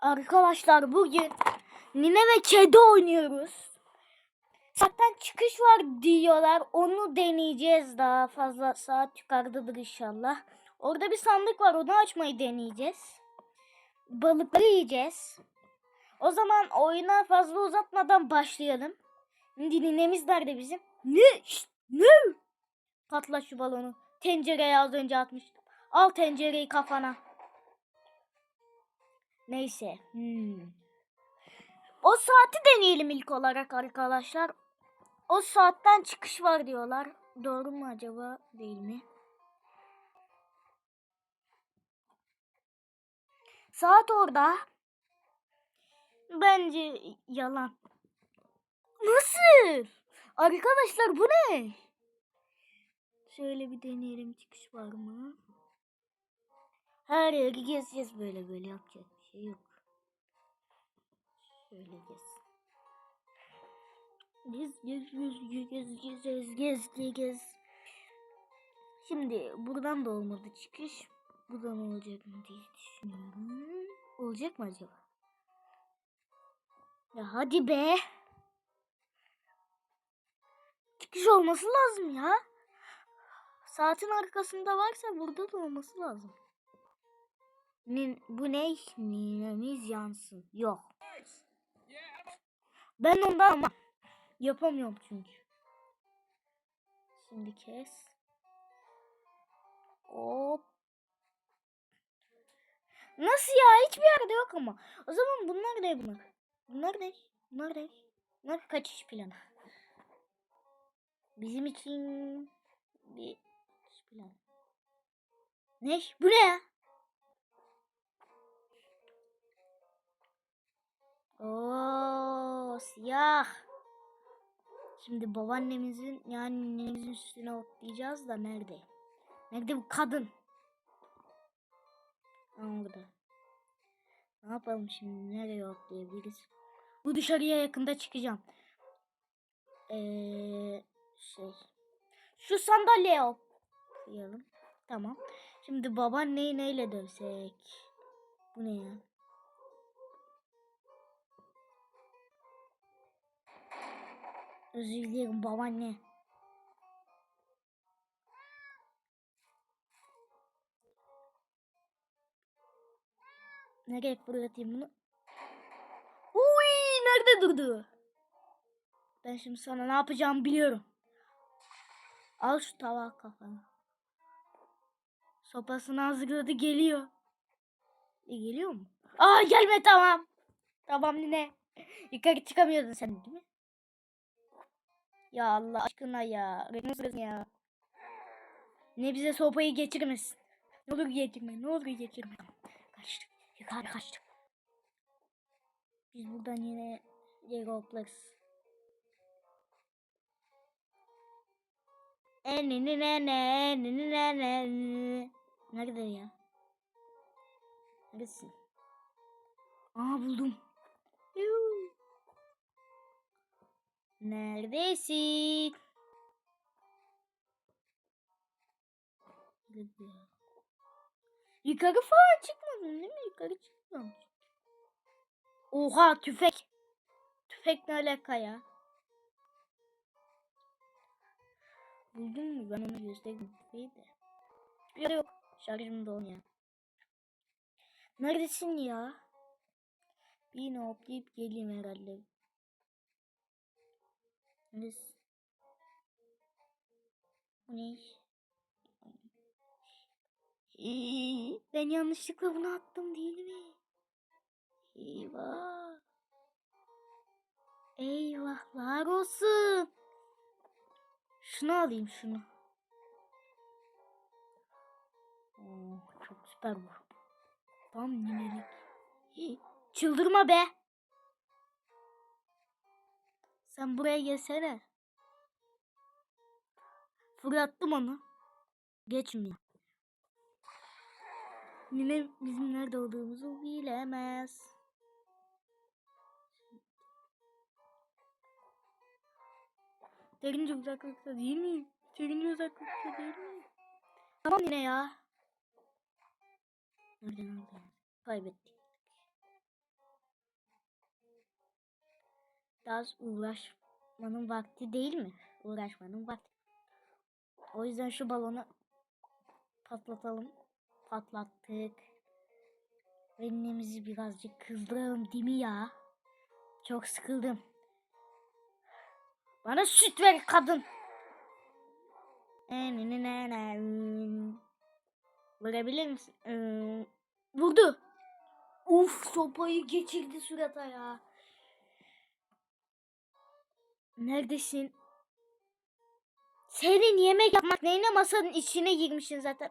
Arkadaşlar bugün Nine ve Kedi oynuyoruz. Zaten çıkış var diyorlar. Onu deneyeceğiz daha fazla saat yukarıdadır inşallah. Orada bir sandık var onu açmayı deneyeceğiz. Balıkları yiyeceğiz. O zaman oyuna fazla uzatmadan başlayalım. Şimdi ninemiz nerede bizim? Ne? Şşt, ne? Patla şu balonu. Tencereye az önce atmıştım. Al tencereyi kafana. Neyse. Hmm. O saati deneyelim ilk olarak arkadaşlar. O saatten çıkış var diyorlar. Doğru mu acaba değil mi? Saat orada. Bence yalan. Nasıl? Arkadaşlar bu ne? Şöyle bir deneyelim çıkış var mı? Her yeri gezeceğiz böyle böyle yapacak bir şey yok. Şöyle gez. Gez gez gez gez gez gez gez gez gez. Şimdi buradan da olmadı çıkış. Buradan olacak mı diye düşünüyorum. Olacak mı acaba? Ya hadi be. Çıkış olması lazım ya. Saatin arkasında varsa burada da olması lazım. Nin, bu ne? Ninemiz yansın. Yok. Ben ondan ama yapamıyorum çünkü. Şimdi kes. Hop. Nasıl ya? Hiçbir yerde yok ama. O zaman bunlar ne bunlar? Bunlar ne? Bunlar ne? Bunlar kaçış planı. Bizim için bir plan. Ne? Bu ne ya? Oo, siyah. Şimdi babaannemizin yani ninemizin üstüne otlayacağız da nerede? Nerede bu kadın? Orada. Ne yapalım şimdi? Nereye otlayabiliriz? Bu dışarıya yakında çıkacağım. Ee, şey. Şu sandalyeye otlayalım. Tamam. Şimdi babaanneyi neyle dövsek? Bu ne ya? Özür dilerim babaanne. Nereye fırlatayım bunu? Uy, nerede durdu? Ben şimdi sana ne yapacağımı biliyorum. Al şu tava kafana. Sopasını hazırladı geliyor. E, geliyor mu? Aa gelme tamam. Tamam nine. Yukarı çıkamıyordun sen değil mi? Ya Allah aşkına ya. Nasıl ya? Ne bize sopayı geçirmesin. Ne olur geçirme. Ne olur geçirme. Kaçtık. Yukarı kaçtık. Biz buradan yine yere hoplarız. Nerede ya? Neredesin? Aa buldum. Yuh. Neredesin? Yukarı falan çıkmadın değil mi? Yukarı çıkmamış. Oha tüfek. Tüfek ne alaka ya? Buldun mu? Ben onu göstereyim tüfeği de. Ya yok. Şarjım dolmuyor. Neredesin ya? Bir yine hoplayıp geleyim herhalde. Neredesin? Bu Ben yanlışlıkla bunu attım değil mi? Eyvah. Eyvahlar olsun. Şunu alayım şunu. Oo, çok süper bu. Tam ninelik. Çıldırma be. Sen buraya gelsene. Fırlattım onu. Geçmiyor. Nine bizim nerede olduğumuzu bilemez. Derince uzaklıkta değil mi? Derince uzaklıkta değil mi? Tamam yine ya. Nerede nerede? Kaybettik. Biraz uğraşmanın vakti değil mi? Uğraşmanın vakti. O yüzden şu balonu patlatalım. Patlattık. Elimizi birazcık kızdıralım değil mi ya? Çok sıkıldım. Bana süt ver kadın. Vurabilir misin? Ee, Vurdu. Uf sopayı geçirdi surata ya. Neredesin? Senin yemek yapmak neyine masanın içine girmişsin zaten.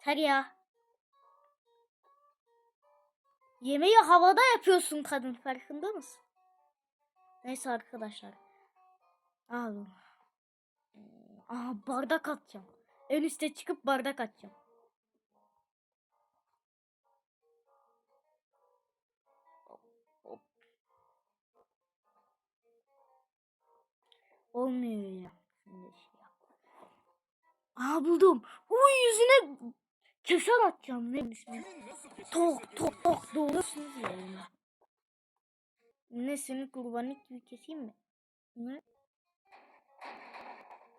Ter ya. Yemeği havada yapıyorsun kadın farkında mısın? Neyse arkadaşlar. Abi. Aha bardak atacağım. En üste çıkıp bardak atacağım. Olmuyor ya. Şimdi şey yap. Aa buldum. Uy yüzüne keser atacağım. Ne ismi? Tok tok tok doğrusunuz yani. Ne seni kurbanlık gibi keseyim mi? Ne?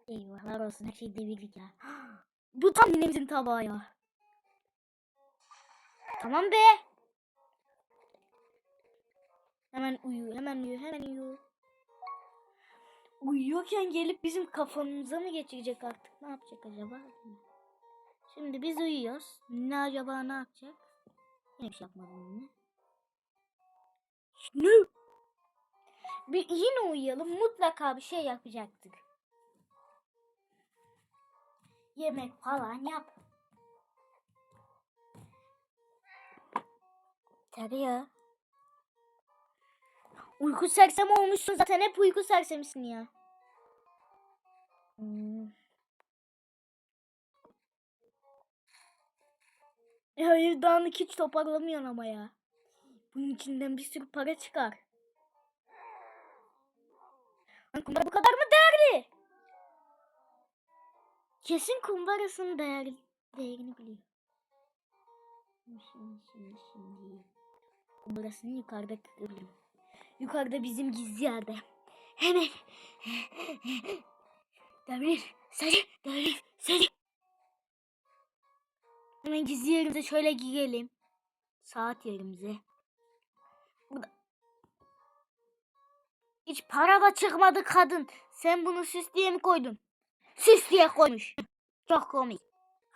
Eyvahlar olsun her şey devirdik ya. Bu tam ninemizin tabağı ya. Tamam be. Hemen uyu, hemen uyu, hemen uyu. Uyuyorken gelip bizim kafamıza mı geçirecek artık? Ne yapacak acaba? Şimdi biz uyuyoruz. Ne acaba ne yapacak? Yine bir şey yapmadım yine. Ne? Bir yine uyuyalım. Mutlaka bir şey yapacaktık. Yemek falan yap. Ya. Uyku sersemi olmuşsun zaten hep uyku sersemisin ya. Hmm. Ev dağınık hiç toparlamıyorsun ama ya. Bunun içinden bir sürü para çıkar. Lan kumbara bu kadar mı değerli? Kesin kumbarasının değer, değerini biliyor. Şimdi şimdi şimdi. Kumbarasını yukarıda kırabilirim. Yukarıda bizim gizli yerde. Hemen. Devir. Sarı. Devir. Sarı. Hemen gizli yerimize şöyle girelim. Saat yerimize. Burada. Hiç para da çıkmadı kadın. Sen bunu süs diye mi koydun? Süs diye koymuş. Çok komik.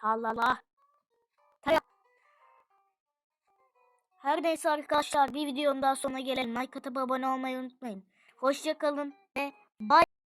Allah Allah. Her neyse arkadaşlar bir videonun daha sonuna gelelim. Like atıp abone olmayı unutmayın. Hoşçakalın ve bye.